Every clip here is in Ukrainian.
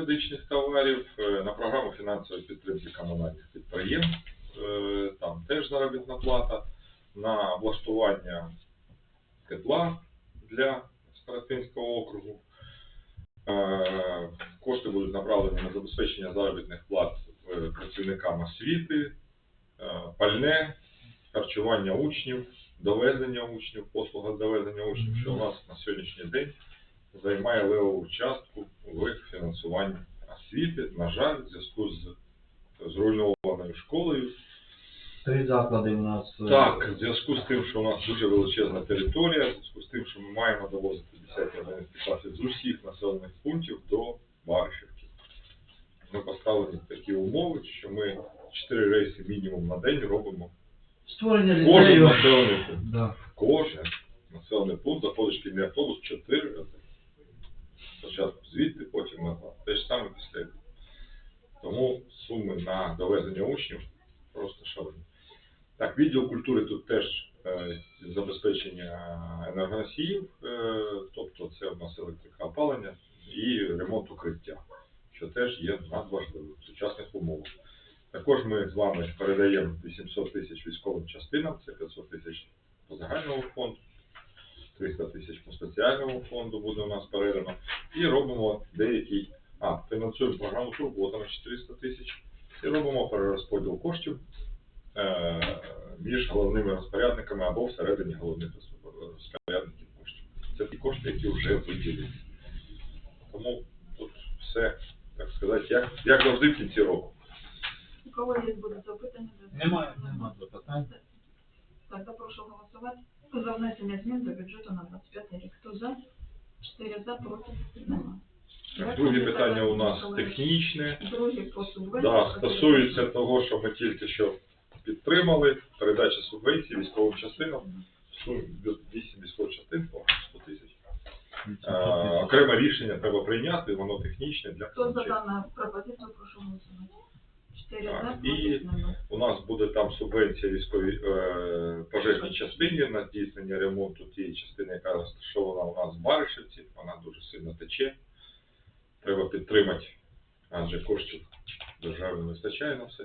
медичних товарів, е, на програму фінансової підтримки комунальних підприємств, е, там теж заробітна плата, на облаштування тепла для Старостинського округу. Е, Кошти будуть направлені на забезпечення заробітних плат працівникам освіти, пальне, харчування учнів, довезення учнів, послуга довезення учнів, що у нас на сьогоднішній день займає левову частку в фінансуванні освіти. На жаль, в зв'язку з зруйнованою школою. Три заклади у нас. е, Так, в зв'язку з тим, що у нас дуже величезна територія, в зв'язку з тим, що ми маємо довозити 10 11 класи з усіх населених пунктів до Баришівки. Ми поставили такі умови, що ми 4 рейси мінімум на день робимо. Створення Кожен населений пункт. Да. Кожен населений пункт заходить шкільний автобус 4 рази. Спочатку звідти, потім назад. Те ж саме після. Тому суми на довезення учнів просто шалені. Так, відділ культури тут теж е, забезпечення енергоносіїв, е, тобто це у нас електрика опалення і ремонт укриття, що теж є надважливим в сучасних умовах. Також ми з вами передаємо 800 тисяч військовим частинам, це 500 тисяч по загальному фонду, 300 тисяч по спеціальному фонду буде у нас передано. І робимо деякий, а, фінансуємо програму турбота на 400 тисяч і робимо перерозподіл коштів е, між головними розпорядниками або всередині головних розпорядників коштів. Це ті кошти, які вже виділені. Тому тут все, так сказати, як, як завжди в кінці року. У кого є буде запитання? Немає, немає запитань. Так, я прошу голосувати за внесення змін до бюджету на 25 рік. Хто за? Чотири за, проти? Нема. Друге питання у нас технічне. Друге по субвенції. Да, стосується того, що ми тільки що підтримали, передача субвенцій військовим частинам, в сумі 8 військових частин по 100 тисяч. Окреме рішення треба прийняти, воно технічне для Хто за дану пропозицію, прошу голосувати. Чотири Так, за, і- проти? Нема. У нас буде там субвенція військовій е, пожежній частині на здійснення ремонту тієї частини, яка розташована у нас в Баришівці, вона дуже сильно тече. Треба підтримати, адже коштів держави не вистачає на все.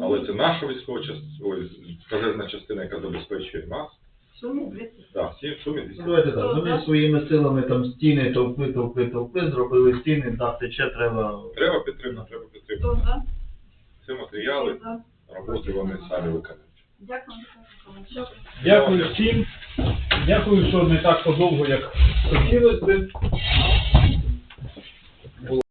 Але це наша військова частина, ой, пожежна частина, яка забезпечує нас. В сумі 200. Так, всі в сумі 200. Давайте так, вони своїми силами там стіни товкли, товкли, товкли, зробили стіни, дах тече, треба. Треба підтримати, треба підтримати. Хто за? Це матеріали, роботи вони самі виконують. Дякую, Дякую всім. Дякую, що не так подовго, як хотілося б.